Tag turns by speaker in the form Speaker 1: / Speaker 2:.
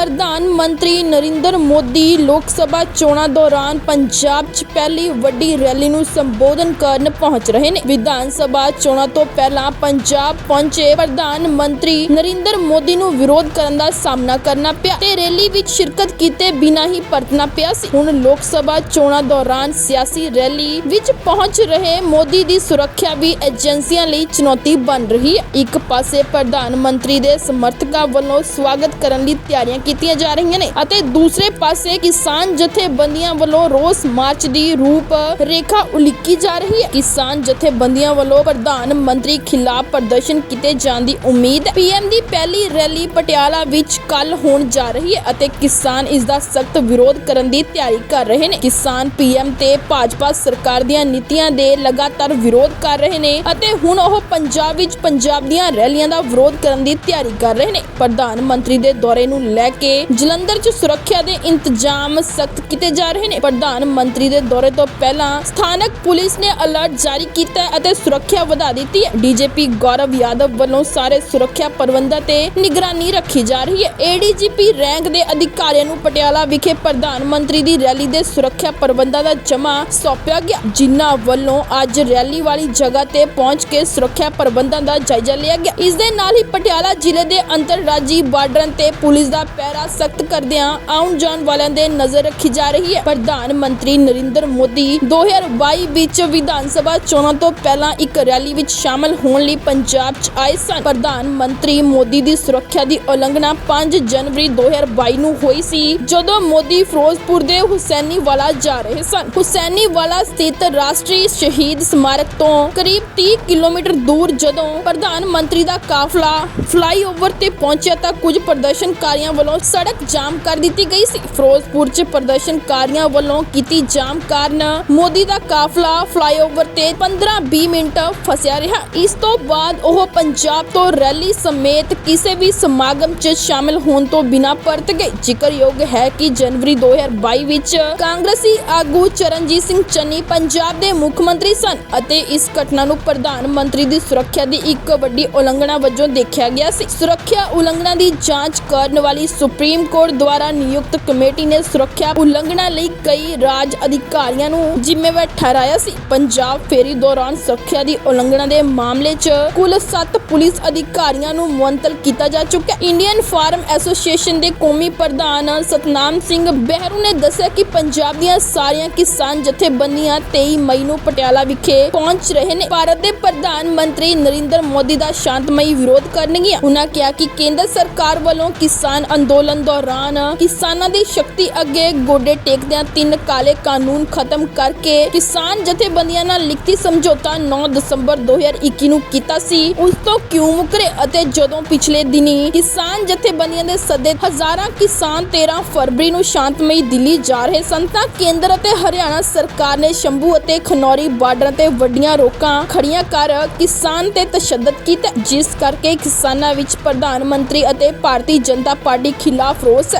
Speaker 1: ਪ੍ਰਧਾਨ ਮੰਤਰੀ ਨਰਿੰਦਰ ਮੋਦੀ ਲੋਕ ਸਭਾ ਚੋਣਾਂ ਦੌਰਾਨ ਪੰਜਾਬ 'ਚ ਪਹਿਲੀ ਵੱਡੀ ਰੈਲੀ ਨੂੰ ਸੰਬੋਧਨ ਕਰਨ ਪਹੁੰਚ ਰਹੇ ਨੇ। ਵਿਧਾਨ ਸਭਾ ਚੋਣਾਂ ਤੋਂ ਪਹਿਲਾਂ ਪੰਜਾਬ ਪਹੁੰਚੇ ਪ੍ਰਧਾਨ ਮੰਤਰੀ ਨਰਿੰਦਰ ਮੋਦੀ ਨੂੰ ਵਿਰੋਧ ਕਰਨ ਦਾ ਸਾਹਮਣਾ ਕਰਨਾ ਪਿਆ ਤੇ ਰੈਲੀ ਵਿੱਚ ਸ਼ਿਰਕਤ ਕੀਤੇ ਬਿਨਾਂ ਹੀ ਪਰਤਣਾ ਪਿਆ ਸੀ। ਹੁਣ ਲੋਕ ਸਭਾ ਚੋਣਾਂ ਦੌਰਾਨ ਸਿਆਸੀ ਰੈਲੀ ਵਿੱਚ ਪਹੁੰਚ ਰਹੇ ਮੋਦੀ ਦੀ ਸੁਰੱਖਿਆ ਵੀ ਏਜੰਸੀਆਂ ਲਈ ਚੁਣੌਤੀ ਬਣ ਰਹੀ ਹੈ। ਇੱਕ ਪਾਸੇ ਪ੍ਰਧਾਨ ਮੰਤਰੀ ਦੇ ਸਮਰਥਕਾਂ ਵੱਲੋਂ ਸਵਾਗਤ ਕਰਨ ਲਈ ਤਿਆਰੀਆਂ ਕੀਤੀਆਂ ਜਾ ਰਹੀਆਂ ਨੇ ਅਤੇ ਦੂਸਰੇ ਪਾਸੇ ਕਿਸਾਨ ਜਥੇਬੰਦੀਆਂ ਵੱਲੋਂ ਰੋਸ ਮਾਰਚ ਦੀ ਰੂਪ ਰੇਖਾ ਉਲੀਕੀ ਜਾ ਰਹੀ ਹੈ। ਕਿਸਾਨ ਜਥੇਬੰਦੀਆਂ ਵੱਲੋਂ ਪ੍ਰਧਾਨ ਮੰਤਰੀ ਖਿਲਾਫ ਪ੍ਰਦਰਸ਼ਨ ਕੀਤੇ ਜਾਣ ਦੀ ਉਮੀਦ ਹੈ ਪੀਐਮ ਦੀ ਪਹਿਲੀ ਰੈਲੀ ਪਟਿਆਲਾ ਵਿੱਚ ਕੱਲ ਹੋਣ ਜਾ ਰਹੀ ਹੈ ਅਤੇ ਕਿਸਾਨ ਇਸ ਦਾ ਸਖਤ ਵਿਰੋਧ ਕਰਨ ਦੀ ਤਿਆਰੀ ਕਰ ਰਹੇ ਨੇ। ਕਿਸਾਨ ਪੀਐਮ ਤੇ ਭਾਜਪਾ ਸਰਕਾਰ ਦੀਆਂ ਨੀਤੀਆਂ ਦੇ ਲਗਾਤਾਰ ਵਿਰੋਧ ਕਰ ਰਹੇ ਨੇ ਅਤੇ ਹੁਣ ਉਹ ਪੰਜਾਬ ਵਿੱਚ ਪੰਜਾਬ ਦੀਆਂ ਰੈਲੀਆਂ ਦਾ ਵਿਰੋਧ ਕਰਨ ਦੀ ਤਿਆਰੀ ਕਰ ਰਹੇ ਨੇ। ਪ੍ਰਧਾਨ ਮੰਤਰੀ ਦੇ ਦੌਰੇ ਨੂੰ ਲੈ ਕੇ ਜਲੰਧਰ 'ਚ ਸੁਰੱਖਿਆ ਦੇ ਇੰਤਜ਼ਾਮ ਸਖਤ ਕੀਤੇ ਜਾ ਰਹੇ ਨੇ। ਪ੍ਰਧਾਨ ਮੰਤਰੀ ਦੇ ਦੌਰੇ ਤੋਂ ਪਹਿਲਾਂ ਸਥਾਨਕ ਪੁਲਿਸ ਨੇ ਅਲਰਟ ਜਾਰੀ ਕੀਤਾ ਅਤੇ ਸੁਰੱਖਿਆ ਵਧਾ ਦਿੱਤੀ ਹੈ। ਡੀਜੀਪੀ ਗੌਰਵ ਯਾਦਵ ਵੱਲੋਂ ਸਾਰੇ ਸੁਰੱਖਿਆ ਪ੍ਰਬੰਧਾਂ ਤੇ ਨਿਗਰਾਨੀ ਰੱਖੀ ਜਾ ਰਹੀ ਹੈ। ਏਡੀਜੀਪੀ ਰੈਂਕ ਦੇ ਅਧਿਕਾਰੀਆਂ ਨੂੰ ਪਟਿਆਲਾ ਵਿਖੇ ਪ੍ਰਧਾਨ ਮੰਤਰੀ ਦੀ ਰੈਲੀ ਦੇ ਸੁਰੱਖਿਆ ਪ੍ਰਬੰਧਾਂ ਦਾ ਜਮਾ ਸੌਂਪਿਆ ਗਿਆ, ਜਿਨ੍ਹਾਂ ਵੱਲੋਂ ਅੱਜ ਰੈਲੀ ਵਾਲੀ ਜਗ੍ਹਾ ਤੇ ਪਹੁੰਚ ਕੇ ਸੁਰੱਖਿਆ ਪ੍ਰਬੰਧਾਂ ਦਾ ਜਾਇਜ਼ਾ ਲਿਆ ਗਿਆ। ਇਸ ਦੇ ਨਾਲ ਹੀ ਪਟਿਆਲਾ ਜ਼ਿਲ੍ਹੇ ਦੇ ਅੰਤਰਰਾਜੀ ਬਾਰਡਰਾਂ ਤੇ ਪੁਲਿਸ ਦਾ ਪਹਿਰਾ ਸਖਤ ਕਰਦਿਆਂ ਆਉਣ ਜਾਣ ਵਾਲਿਆਂ ਦੇ ਨਜ਼ਰ ਰੱਖੀ ਜਾ ਰਹੀ ਹੈ। ਪ੍ਰਧਾਨ ਮੰਤਰੀ ਨਰਿੰਦਰ ਮੋਦੀ 2022 ਵਿੱਚ ਵਿਧਾਨ ਸਭਾ ਚੋਣਾਂ ਤੋਂ ਪਹਿਲਾਂ ਇੱਕ ਰੈਲੀ ਵਿੱਚ ਸ਼ਾਮਲ ਹੋਣ ਲਈ ਪੰਜਾਬ 'ਚ ਆਏ ਸਨ। ਪ੍ਰਧਾਨ ਮੰਤਰੀ ਮੋਦੀ ਦੀ ਸੁਰੱਖਿਆ ਦੀ ਉਲੰਘਣਾ 5 ਜਨਵਰੀ 2022 ਨੂੰ ਹੋਈ ਸੀ, ਜਦੋਂ ਮੋਦੀ ਫਿਰੋਜ਼ਪੁਰ ਦੇ ਹੁਸੈਨੀਵਾਲਾ ਜਾ ਰਹੇ ਸਨ। ਹੁਸੈਨੀਵਾਲਾ ਸਥਿਤ ਰਾਸ਼ਟਰੀ ਸ਼ਹੀਦ ਸਮਾਰਕ ਤੋਂ ਕਰੀਬ 30 ਕਿਲੋਮੀਟਰ ਦੂਰ ਜਦੋਂ ਪ੍ਰਧਾਨ ਮੰਤਰੀ ਦਾ ਕਾਫਲਾ ਫਲਾਈਓਵਰ ਤੇ ਪਹੁੰਚਿਆ ਤਾਂ ਕੁਝ ਪ੍ਰਦਰਸ਼ਨਕਾਰੀਆਂ ਵੱਲੋਂ ਸੜਕ ਜਾਮ ਕਰ ਦਿੱਤੀ ਗਈ ਸੀ। ਫਿਰੋਜ਼ਪੁਰ 'ਚ ਪ੍ਰਦਰਸ਼ਨਕਾਰੀਆਂ ਵੱਲੋਂ ਕੀਤੀ ਜਾਮ ਕਾਰਨ ਮੋਦੀ ਦਾ ਕਾਫਲਾ ਫਲਾਈਓਵਰ ਤੇ 15-20 ਮਿੰਟ ਫਸਿਆ ਰਿਹਾ। ਇਸ ਤੋਂ ਬਾਅਦ ਉਹ ਪੰਜਾਬ ਤੋਂ ਰੈਲੀ ਸਮੇਤ ਕਿਸੇ ਵੀ ਸਮਾਗਮ 'ਚ ਸ਼ਾਮਲ ਹੋਣ ਤੋਂ ਬਿਨਾਂ ਪਰਤ ਗਏ। ਜ਼ਿਕਰਯੋਗ ਹੈ ਕਿ ਜਨਵਰੀ 2022 ਵਿੱਚ ਕਾਂਗਰਸੀ ਆਗੂ ਚਰਨਜੀਤ ਸਿੰਘ ਚੰਨੀ ਪੰਜਾਬ ਦੇ ਮੁੱਖ ਮੰਤਰੀ ਸਨ ਅਤੇ ਇਸ ਘਟਨਾ ਨੂੰ ਪ੍ਰਧਾਨ ਮੰਤਰੀ ਦੀ ਸੁਰੱਖਿਆ ਦੀ ਇੱਕ ਵੱਡੀ ਉਲੰਘਣਾ ਵਜੋਂ ਦੇਖਿਆ ਗਿਆ ਸੀ। ਸੁਰੱਖਿਆ ਉਲੰਘਣਾ ਦੀ ਜਾਂਚ ਕਰਨ ਵਾਲੀ ਸੁਪਰੀਮ ਕੋਰਟ ਦੁਆਰਾ ਨਿਯੁਕਤ ਕਮੇਟੀ ਨੇ ਸੁਰੱਖਿਆ ਉਲੰਘਣਾ ਲਈ ਕਈ ਰਾਜ ਅਧਿਕਾਰੀਆਂ ਨੂੰ ਜ਼ਿੰਮੇਵਾਰ ਠਹਿਰਾਇਆ ਸੀ। ਪੰਜਾਬ ਫੇਰੀ ਦੌਰਾਨ ਸੁਰੱਖਿਆ ਦੀ ਉਲੰਘਣਾ ਦੇ ਮਾਮਲੇ 'ਚ ਕੁੱਲ 7 ਪੁਲਿਸ ਅਧਿਕਾਰੀਆਂ ਨੂੰ ਮੁਅੱਤਲ ਕੀਤਾ ਜਾ ਚੁੱਕਾ ਹੈ ਇੰਡੀਅਨ ਫਾਰਮ ਐਸੋਸੀਏਸ਼ਨ ਦੇ ਕੌਮੀ ਪ੍ਰਧਾਨ ਸਤਨਾਮ ਸਿੰਘ ਬਹਿਰੂ ਨੇ ਦੱਸਿਆ ਕਿ ਪੰਜਾਬ ਦੀਆਂ ਸਾਰੀਆਂ ਕਿਸਾਨ ਜਥੇਬੰਦੀਆਂ 23 ਮਈ ਨੂੰ ਪਟਿਆਲਾ ਵਿਖੇ ਪਹੁੰਚ ਰਹੇ ਨੇ। ਭਾਰਤ ਦੇ ਪ੍ਰਧਾਨ ਮੰਤਰੀ ਨਰਿੰਦਰ ਮੋਦੀ ਦਾ ਸ਼ਾਂਤਮਈ ਵਿਰੋਧ ਕਰਨਗੀਆਂ। ਉਹਨਾਂ ਕਿਹਾ ਕਿ ਕੇਂਦਰ ਸਰਕਾਰ ਵੱਲੋਂ ਕਿਸਾਨ ਅੰਦੋਲਨ ਦੌਰਾਨ ਕਿਸਾਨਾਂ ਦੀ ਸ਼ਕਤੀ ਅੱਗੇ ਗੋਡੇ ਟੇਕਦਿਆਂ ਤਿੰਨ ਕਾਲੇ ਕਾਨੂੰਨ ਖਤਮ ਕਰਕੇ ਕਿਸਾਨ ਜਥੇਬੰਦੀਆਂ ਨਾਲ ਲਿਖਤੀ ਸਮਝੌਤਾ 9 ਦਸੰਬਰ 2021 ਨੂੰ ਕੀਤਾ ਸੀ। ਉਸ ਤੋਂ ਕਿਉਂ ਮੁਕਰੇ ਅਤੇ ਜਦੋਂ ਪਿਛਲੇ ਦਿਨੀ ਕਿਸਾਨ ਜਥੇਬੰਦੀਆਂ ਦੇ ਸੱਦੇ ਹਜ਼ਾਰਾਂ ਕਿਸਾਨ 13 ਫਰਵਰੀ ਨੂੰ ਸ਼ਾਂਤਮਈ ਦਿੱਲੀ ਜਾ ਰਹੇ ਸਨ ਤਾਂ ਕੇਂਦਰ ਅਤੇ ਹਰਿਆਣਾ ਸਰਕਾਰ ਨੇ ਸ਼ੰਭੂ ਅਤੇ ਖਨੌਰੀ ਬਾਰਡਰਾਂ ਤੇ ਵੱਡੀਆਂ ਰੋਕਾਂ ਖੜੀਆਂ ਕਰ ਕਿਸਾਨ ਤੇ ਤਸ਼ੱਦਦ ਕੀਤਾ, ਜਿਸ ਕਰਕੇ ਕਿਸਾਨਾਂ ਵਿੱਚ ਪ੍ਰਧਾਨ ਮੰਤਰੀ ਅਤੇ ਭਾਰਤੀ ਜਨਤਾ ਪਾਰਟੀ ਖਿਲਾਫ ਰੋਸ ਹੈ